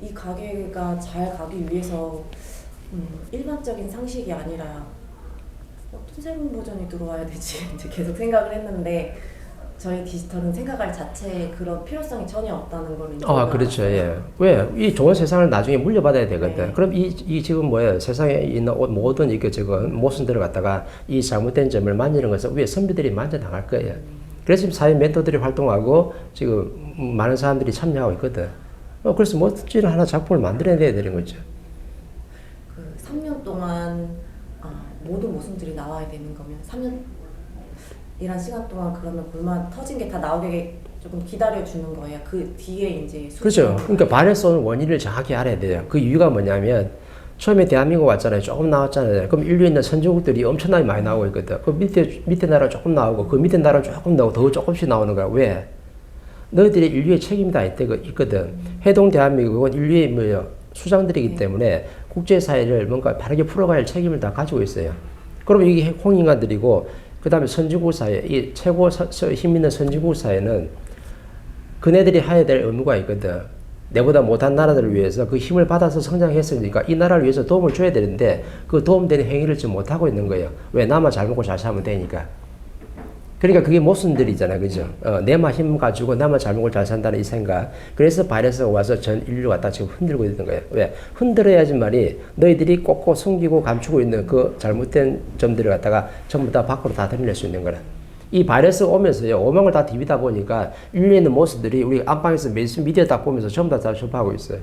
이 가게가 잘 가기 위해서 음, 일반적인 상식이 아니라 어떤 세분 버전이 들어와야 되지 이제 계속 생각을 했는데 저희 디지털은 생각할 자체에 그런 필요성이 전혀 없다는 걸 이제 아, 그렇죠. 예. 왜? 이 좋은 세상을 나중에 물려받아야 되거든. 네. 그럼 이, 이 지금 뭐예요? 세상에 있는 오- 모든 이게 지금 모순들을 갖다가 이 잘못된 점을 만지는 것은 위에 선비들이 만져 나갈 거예요. 그래서 지금 사회 멘토들이 활동하고 지금 많은 사람들이 참여하고 있거든. 어, 그래서 멋진 하나 작품을 만들어내야 되는 거죠. 그 3년 동안 아, 모든 모순들이 나와야 되는 거면 3년이란 시간 동안 그러면 불만 터진 게 다 나오게 조금 기다려 주는 거예요. 그 뒤에 이제 그렇죠. 그러니까 발에서 온 원인을 정확히 알아야 돼요. 그 이유가 뭐냐면 처음에 대한민국 왔잖아요. 조금 나왔잖아요. 그럼 인류에 있는 선진국들이 엄청나게 많이 나오고 있거든. 그 밑에 밑에 나라 조금 나오고 그 밑에 나라 조금 나오고 더 조금씩 나오는 거야. 왜? 너희들이 인류의 책임이 다 있대- 있거든. 해동 대한민국은 인류의 뭐요 수장들이기 때문에 국제사회를 뭔가 바르게 풀어가야 할 책임을 다 가지고 있어요. 그럼 이게 홍인간들이고 그 다음에 선진국 사회, 이 최고 서- 서- 힘 있는 선진국 사회는 그네들이 해야 될 의무가 있거든. 내보다 못한 나라들을 위해서 그 힘을 받아서 성장했으니까 이 나라를 위해서 도움을 줘야 되는데 그 도움되는 행위를 지금 못하고 있는 거예요. 왜? 나만 잘 먹고 잘 살면 되니까. 그러니까 그게 모순들이잖아. 그죠? 어, 내만 힘 가지고 나만 잘 먹고 잘 산다는 이 생각. 그래서 바이러스가 와서 전 인류 갖다 지금 흔들고 있는 거예요. 왜? 흔들어야지만이 너희들이 꼭꼭 숨기고 감추고 있는 그 잘못된 점들을 갖다가 전부 다 밖으로 다 드러낼 수 있는 거라. 이 바이러스 오면서요, 오망을 다 디비다 보니까 있는 모습들이 우리 안방에서 메이스 미디어 딱 보면서 전부 다, 다 접하고 있어요.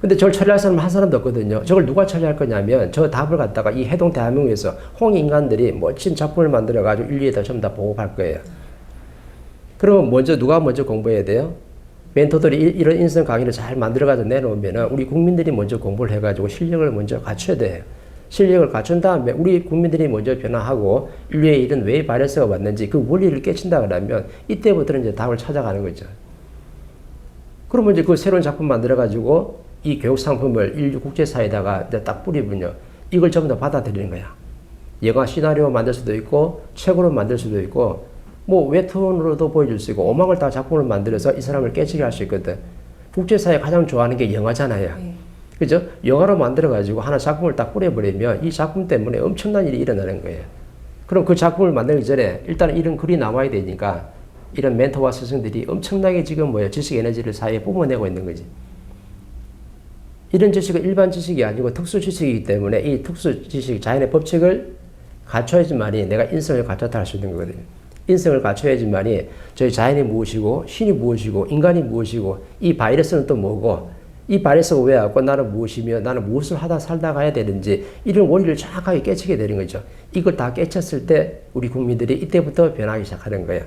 근데 저걸 처리할 사람 한 사람도 없거든요. 저걸 누가 처리할 거냐면 저 답을 갖다가 이 해동 대한민국에서 홍 인간들이 멋진 작품을 만들어 가지고 인류에다 전부 다 보급할 거예요. 그러면 먼저 누가 먼저 공부해야 돼요? 멘토들이 이- 이런 인성 강의를 잘 만들어 가지고 내놓으면은 우리 국민들이 먼저 공부를 해 가지고 실력을 먼저 갖춰야 돼요. 실력을 갖춘 다음에 우리 국민들이 먼저 변화하고 인류에 이런 왜 바이러스가 왔는지 그 원리를 깨친다 그러면 이때부터는 이제 답을 찾아가는 거죠. 그러면 이제 그 새로운 작품 만들어 가지고 이 교육 상품을 인류 국제사회에다가 이제 딱 뿌리면요. 이걸 전부 다 받아들이는 거야. 영화 시나리오 만들 수도 있고 책으로 만들 수도 있고 뭐 웹툰으로도 보여줄 수 있고 오막을 다 작품을 만들어서 이 사람을 깨치게 할 수 있거든. 국제사회 가장 좋아하는 게 영화잖아요. 네. 그죠? 영화로 만들어 가지고 하나 작품을 딱 뿌려버리면 이 작품 때문에 엄청난 일이 일어나는 거예요. 그럼 그 작품을 만들기 전에 일단 이런 글이 나와야 되니까 이런 멘토와 스승들이 엄청나게 지금 뭐예요? 지식 에너지를 사회에 뿜어내고 있는 거지. 이런 지식은 일반 지식이 아니고 특수 지식이기 때문에 이 특수 지식, 자연의 법칙을 갖춰야지만이 내가 인성을 갖췄다 할 수 있는 거거든요. 인성을 갖춰야지만이 저희 자연이 무엇이고 신이 무엇이고 인간이 무엇이고 이 바이러스는 또 뭐고 이 바이러스가 왜 왔고 나는 무엇이며 나는 무엇을 하다 살다 가야 되는지 이런 원리를 정확하게 깨치게 되는 거죠. 이걸 다 깨쳤을 때 우리 국민들이 이때부터 변하기 시작하는 거예요.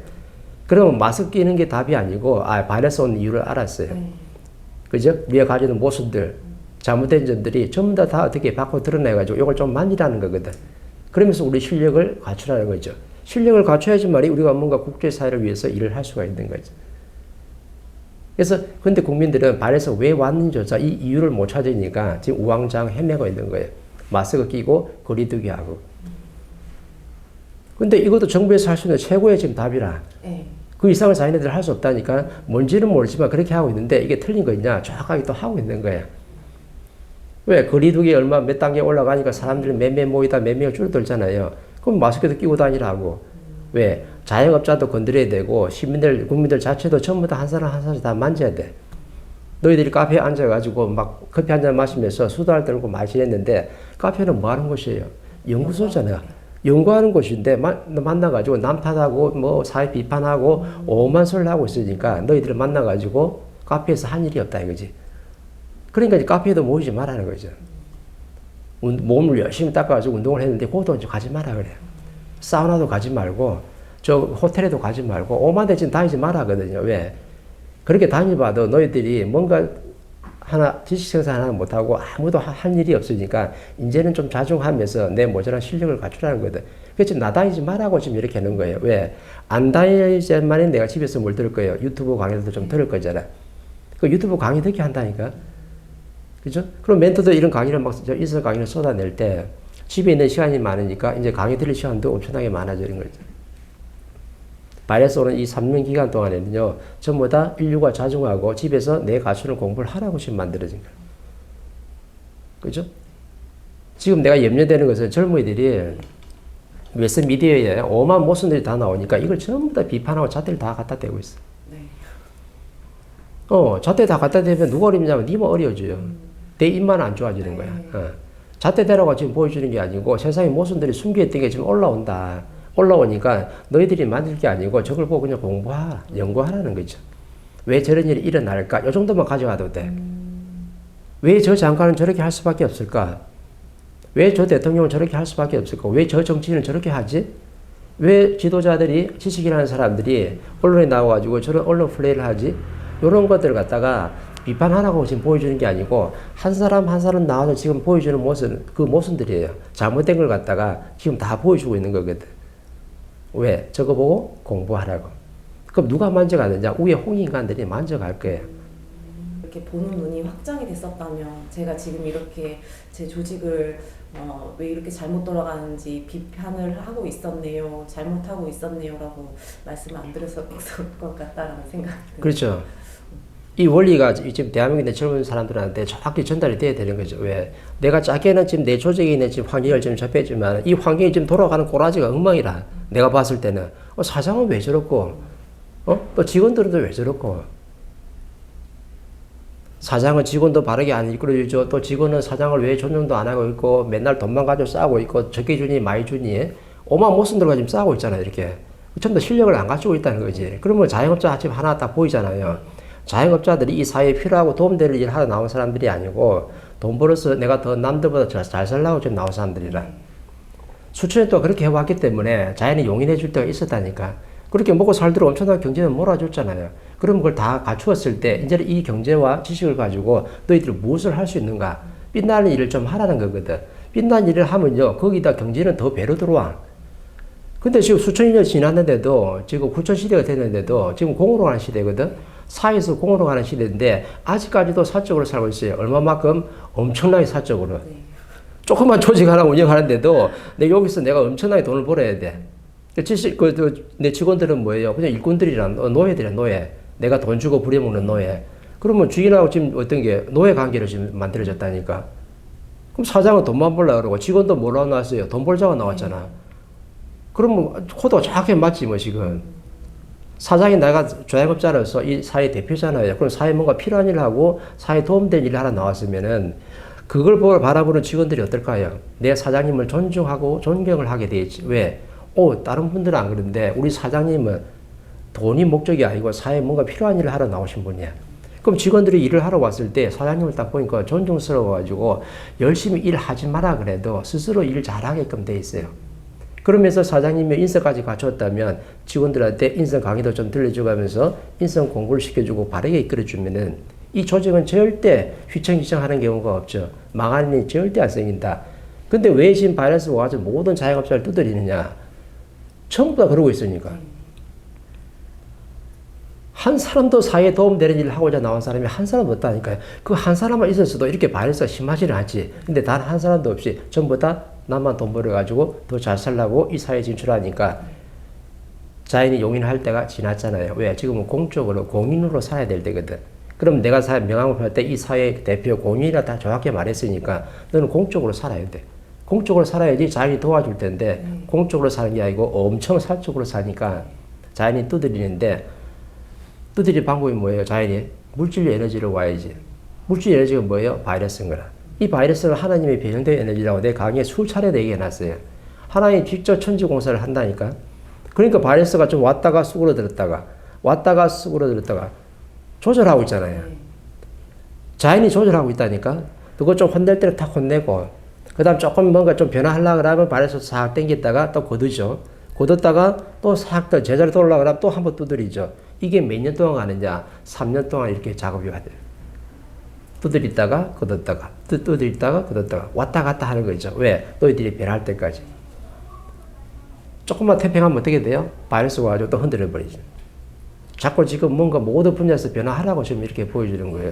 그러면 마스크 끼는 게 답이 아니고 아 바이러스 온 이유를 알았어요. 네. 그죠? 우리가 가지는 모습들, 잘못된 점들이 전부 다, 다 어떻게 밖으로 드러내가지고 이걸 좀 만지라는 거거든. 그러면서 우리 실력을 갖추라는 거죠. 실력을 갖춰야지만이 우리가 뭔가 국제사회를 위해서 일을 할 수가 있는 거죠. 그래서 근데 국민들은 발에서 왜 왔는지조차 이 이유를 못 찾으니까 지금 우왕좌왕 헤매고 있는 거예요. 마스크 끼고 거리두기 하고. 근데 이것도 정부에서 할 수 있는 최고의 지금 답이라. 네. 그 이상을 자기네들 할 수 없다니까 뭔지는 모르지만 그렇게 하고 있는데 이게 틀린 거냐 정확하게 또 하고 있는 거야. 왜 거리두기 얼마 몇 단계 올라가니까 사람들이 몇명 모이다 몇 명이 줄어들잖아요. 그럼 마스크도 끼고 다니라고. 왜 자영업자도 건드려야 되고 시민들 국민들 자체도 전부 다 한 사람 한 사람 다 만져야 돼. 너희들이 카페에 앉아가지고 막 커피 한 잔 마시면서 수다를 떨고 마시는데 카페는 뭐 하는 곳이에요? 연구소잖아요. 연구하는 곳인데 마- 만나가지고 남 탓하고 뭐 사회 비판하고 오만 소리를 하고 있으니까 너희들 만나가지고 카페에서 한 일이 없다 이거지. 그러니까 이제 카페에도 모이지 말라는 거죠. 운- 몸을 열심히 닦아가지고 운동을 했는데 그것도 이제 가지 마라 그래요. 사우나도 가지 말고 저 호텔에도 가지 말고 오만 대 지금 다니지 마라 하거든요. 왜? 그렇게 다니봐도 너희들이 뭔가 하나 지식 생산 하나 못하고 아무도 하- 할 일이 없으니까 이제는 좀 자중하면서 내 모자란 실력을 갖추라는 거든. 그래서 나 다니지 말라고 지금 이렇게 하는 거예요. 왜? 안 다니지만은 내가 집에서 뭘 들을 거예요. 유튜브 강의도 좀 들을 거잖아. 그 유튜브 강의 듣게 한다니까. 그죠? 그럼 멘토도 이런 강의를 막, 저 인서 강의를 쏟아낼 때 집에 있는 시간이 많으니까 이제 강의 들을 시간도 엄청나게 많아지는 거죠. 바이러스 오는 이 3년 기간 동안에는요, 전부 다 인류가 자중하고 집에서 내 가수를 공부를 하라고 지금 만들어진 거예요. 그죠? 지금 내가 염려되는 것은 젊은이들이 웨스 미디어에 오만 모순들이 다 나오니까 이걸 전부 다 비판하고 잣대를 다 갖다 대고 있어. 네. 어, 잣대 다 갖다 대면 누가 어렵냐면 니만 어려워져요. 내 입만 안 좋아지는 거야. 어. 잣대 대라고 지금 보여주는 게 아니고 세상의 모순들이 숨겨있던 게 지금 올라온다. 올라오니까 너희들이 만들 게 아니고 저걸 보고 그냥 공부하라, 연구하라는 거죠. 왜 저런 일이 일어날까? 요 정도만 가져가도 돼. 왜저 장관은 저렇게 할 수밖에 없을까? 왜 저 대통령은 저렇게 할 수밖에 없을까? 왜 저 정치인은 저렇게 하지? 왜 지도자들이 지식이라는 사람들이 언론에 나와가지고 저런 언론 플레이를 하지? 이런 것들을 갖다가 비판하라고 지금 보여주는 게 아니고 한 사람 한 사람 나와서 지금 보여주는 모습 그 모습들이에요. 잘못된 걸 갖다가 지금 다 보여주고 있는 거거든. 왜? 저거 보고 공부하라고. 그럼 누가 만져가느냐? 위에 홍익인간들이 만져갈 거예요. 이렇게 보는 눈이 확장이 됐었다면 제가 지금 이렇게 제 조직을 어, 왜 이렇게 잘못 돌아가는지 비판을 하고 있었네요, 잘못하고 있었네요라고 말씀 안 드렸을 것 같다라는 생각이 듭니다. 그렇죠. 이 원리가 지금 대한민국의 젊은 사람들한테 정확히 전달이 돼야 되는 거죠. 왜? 내가 작게는 지금 내 조직에 있는 지금 환경을 지금 접했지만 이 환경이 지금 돌아가는 꼬라지가 엉망이라. 내가 봤을 때는. 어, 사장은 왜 저렇고? 어? 또 직원들은 또 왜 저렇고? 사장은 직원도 바르게 안 이끌어주죠. 또 직원은 사장을 왜 존중도 안 하고 있고 맨날 돈만 가지고 싸우고 있고 적게 주니 많이 주니 오만 모순들과 지금 싸우고 있잖아요. 이렇게. 다 실력을 안 갖추고 있다는 거지. 그러면 자영업자 지금 하나 딱 보이잖아요. 자영업자들이 이 사회에 필요하고 도움되는 일을 하러 나온 사람들이 아니고 돈 벌어서 내가 더 남들보다 잘, 잘 살라고 지금 나온 사람들이라. 수천년 동안 그렇게 해왔기 때문에 자연이 용인해 줄 때가 있었다니까. 그렇게 먹고 살도록 엄청난 경제는 몰아줬잖아요. 그럼 그걸 다 갖추었을 때 이제 이 경제와 지식을 가지고 너희들이 무엇을 할 수 있는가? 빛나는 일을 좀 하라는 거거든. 빛나는 일을 하면요. 거기다 경제는 더 배로 들어와. 근데 지금 수천이 년 지났는데도 지금 후천 시대가 됐는데도 지금 공으로 가는 시대거든. 사에서 공으로 가는 시대인데 아직까지도 사적으로 살고 있어요. 얼마만큼 엄청나게 사적으로. 네. 조그만 조직 하나 운영하는데도 내 여기서 내가 엄청나게 돈을 벌어야 돼. 그 지식 그, 그, 내 직원들은 뭐예요? 그냥 일꾼들이란 어, 노예들이야 노예. 내가 돈 주고 부려먹는 노예. 그러면 주인하고 지금 어떤 게 노예 관계로 지금 만들어졌다니까. 그럼 사장은 돈만 벌라 그러고 직원도 뭐라고 나왔어요? 돈 벌자고 나왔잖아. 그러면 코드가 정확히 맞지 뭐 지금. 사장이 내가 자영업자로서 이 사회 대표잖아요. 그럼 사회 뭔가 필요한 일을 하고 사회 도움된 일을 하나 나왔으면은 그걸 보고 바라보는 직원들이 어떨까요? 내 사장님을 존중하고 존경을 하게 되지. 왜? 오, 다른 분들은 안 그런데 우리 사장님은 돈이 목적이 아니고 사회에 뭔가 필요한 일을 하러 나오신 분이야. 그럼 직원들이 일을 하러 왔을 때 사장님을 딱 보니까 존중스러워가지고 열심히 일하지 마라 그래도 스스로 일 잘하게끔 돼 있어요. 그러면서 사장님이 인성까지 갖췄다면 직원들한테 인성 강의도 좀 들려주면서 인성 공부를 시켜주고 바르게 이끌어주면은 이 조직은 절대 휘청휘청 하는 경우가 없죠. 망하는 일이 절대 안 생긴다. 근데 왜 지금 바이러스가 와서 모든 자영업자를 두드리느냐? 전부 다 그러고 있으니까. 한 사람도 사회에 도움되는 일을 하고자 나온 사람이 한 사람도 없다니까요. 그 한 사람만 있었어도 이렇게 바이러스가 심하지는 않지. 근데 단 한 사람도 없이 전부 다 나만 돈 벌어가지고 더 잘 살라고 이 사회에 진출하니까 자연이 용인할 때가 지났잖아요. 왜? 지금은 공적으로 공인으로 살아야 될 때거든. 그럼 내가 사 명함을 할 때 이 사회 대표 공인이라 다 정확히 말했으니까 너는 공적으로 살아야 돼. 공적으로 살아야지 자연이 도와줄 텐데 공적으로 사는 게 아니고 엄청 사적으로 사니까 자연이 두드리는데 두드릴 방법이 뭐예요? 자연이 물질 에너지로 와야지. 물질 에너지가 뭐예요? 바이러스인 거라. 이 바이러스는 하나님의 배정된 에너지라고 내 강의에 수차례 얘기해놨어요. 하나님 직접 천지 공사를 한다니까. 그러니까 바이러스가 좀 왔다가 수그러들었다가 왔다가 수그러들었다가 조절하고 있잖아요. 자연이 조절하고 있다니까. 그거 좀 혼낼 때는 탁 혼내고 그 다음 조금 뭔가 좀 변화하려고 그러면 발에서 싹 당겼다가 또 거두죠. 거뒀다가 또 싹 또 제자리 돌아오려고 그러면 또 한 번 두드리죠. 이게 몇 년 동안 가느냐? 3년 동안 이렇게 작업이 돼요. 두드리다가 두- 두드리다가 거뒀다가 왔다 갔다 하는 거죠. 왜? 너희들이 변할 때까지. 조금만 태평하면 어떻게 돼요? 바이러스가 와가지고 또 흔들어 버리죠. 자꾸 지금 뭔가 모든 분야에서 변화하라고 지금 이렇게 보여주는 거예요.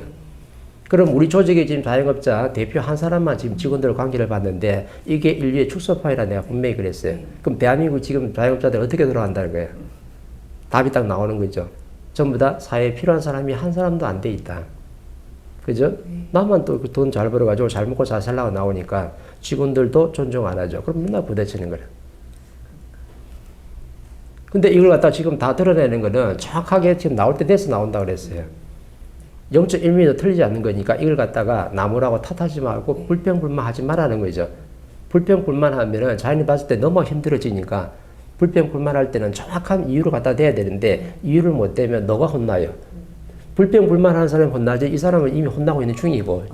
그럼 우리 조직의 지금 자영업자 대표 한 사람만 지금 직원들 관계를 봤는데 이게 인류의 축소파이라 내가 분명히 그랬어요. 그럼 대한민국 지금 자영업자들 어떻게 돌아간다는 거예요? 답이 딱 나오는 거죠. 전부 다 사회에 필요한 사람이 한 사람도 안 돼 있다. 그죠? 나만 또 돈 잘 벌어가지고 잘 먹고 잘 살라고 나오니까 직원들도 존중 안 하죠. 그럼 맨날 부대치는 거야. 근데 이걸 갖다 지금 다 드러내는 거는 정확하게 지금 나올 때 돼서 나온다 그랬어요. 0.1mm 틀리지 않는 거니까 이걸 갖다가 나무라고 탓하지 말고 불평불만하지 말라는 거죠. 불평불만하면은 자연이 봤을 때 너무 힘들어지니까 불평불만할 때는 정확한 이유를 갖다 대야 되는데 이유를 못 대면 너가 혼나요. 불평불만하는 사람이 혼나지 이 사람은 이미 혼나고 있는 중이고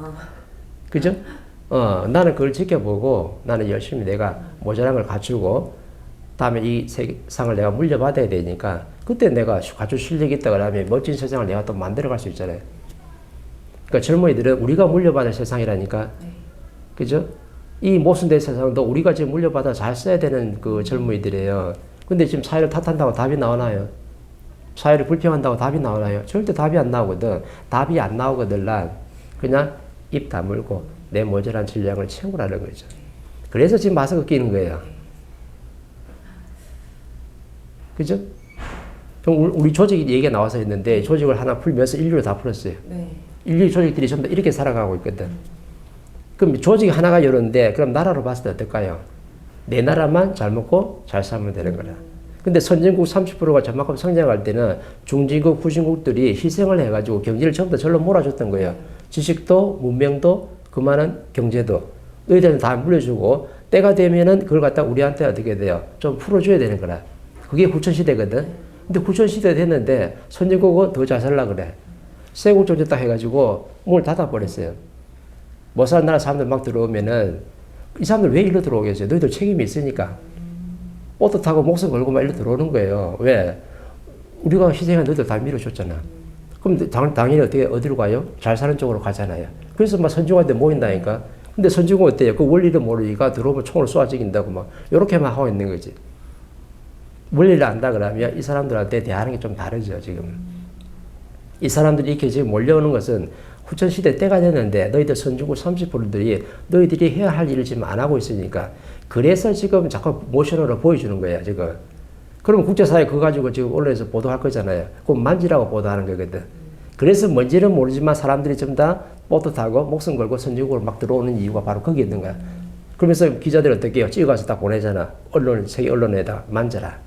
그죠? 어, 나는 그걸 지켜보고 나는 열심히 내가 모자란 걸 갖추고 다음에 이 세상을 내가 물려받아야 되니까 그때 내가 갖출 실력이 있다 그러면 멋진 세상을 내가 또 만들어갈 수 있잖아요. 그러니까 젊은이들은 우리가 물려받을 세상이라니까 그죠? 이 모순된 세상도 우리가 지금 물려받아 잘 써야 되는 그 젊은이들이에요. 근데 지금 사회를 탓한다고 답이 나오나요? 사회를 불평한다고 답이 나오나요? 절대 답이 안 나오거든. 답이 안 나오거든, 난. 그냥 입 다물고 내 모자란 질량을 채우라는 거죠. 그래서 지금 마스크 끼는 거예요. 그죠? 그럼 우리- 조직 얘기가 나와서 했는데 조직을 하나 풀면서 인류를 다 풀었어요. 네. 인류 조직들이 전부 다 이렇게 살아가고 있거든. 그럼 조직이 하나가 이러는데 그럼 나라로 봤을 때 어떨까요? 내 나라만 잘 먹고 잘 살면 되는 거라. 근데 선진국 30%가 저만큼 성장할 때는 중진국, 후진국들이 희생을 해가지고 경제를 전부 다 절로 몰아줬던 거예요. 지식도, 문명도, 그 많은 경제도. 너희들은 다 물려주고 때가 되면은 그걸 갖다 우리한테 어떻게 돼요? 좀 풀어줘야 되는 거라. 그게 후천시대거든. 근데 후천시대 됐는데 선진국은 더 잘 살라 그래. 세국 정책 딱 해가지고 문을 닫아버렸어요. 못 사는 나라 사람들 막 들어오면은 이 사람들 왜 일로 들어오겠어요? 너희들 책임이 있으니까. 보트 타고 목숨 걸고 막 일로 들어오는 거예요. 왜? 우리가 희생한 너희들 다 밀어줬잖아. 그럼 당, 당연히 어떻게, 어디로 가요? 잘 사는 쪽으로 가잖아요. 그래서 막 선진국한테 모인다니까. 근데 선진국 어때요? 그 원리를 모르니까 들어오면 총을 쏘아 죽인다고 막, 요렇게만 하고 있는 거지. 원리를 안다 그러면 이 사람들한테 대하는 게 좀 다르죠, 지금. 이 사람들이 이렇게 지금 몰려오는 것은 후천시대 때가 됐는데 너희들 선진국 30%들이 너희들이 해야 할 일을 지금 안 하고 있으니까 그래서 지금 자꾸 모션으로 보여주는 거야, 지금. 그러면 국제사회 그거 가지고 지금 언론에서 보도할 거잖아요. 그럼 만지라고 보도하는 거거든. 그래서 뭔지는 모르지만 사람들이 전부 다 타고 목숨 걸고 선진국으로 막 들어오는 이유가 바로 거기 있는 거야. 그러면서 기자들 어떻게 해요? 찍어가서 딱 보내잖아. 언론, 세계 언론에다 만져라.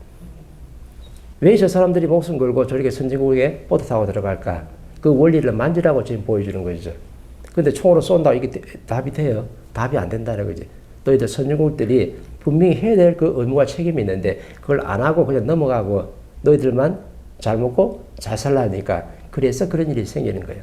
왜 저 사람들이 목숨 걸고 저렇게 선진국에 타고 들어갈까? 그 원리를 만지라고 지금 보여주는 거죠. 근데 총으로 쏜다 이게 대- 답이 돼요? 답이 안 된다는 거지. 너희들 선진국들이 분명히 해야 될 그 의무와 책임이 있는데 그걸 안 하고 그냥 넘어가고 너희들만 잘 먹고 잘 살라니까 그래서 그런 일이 생기는 거예요.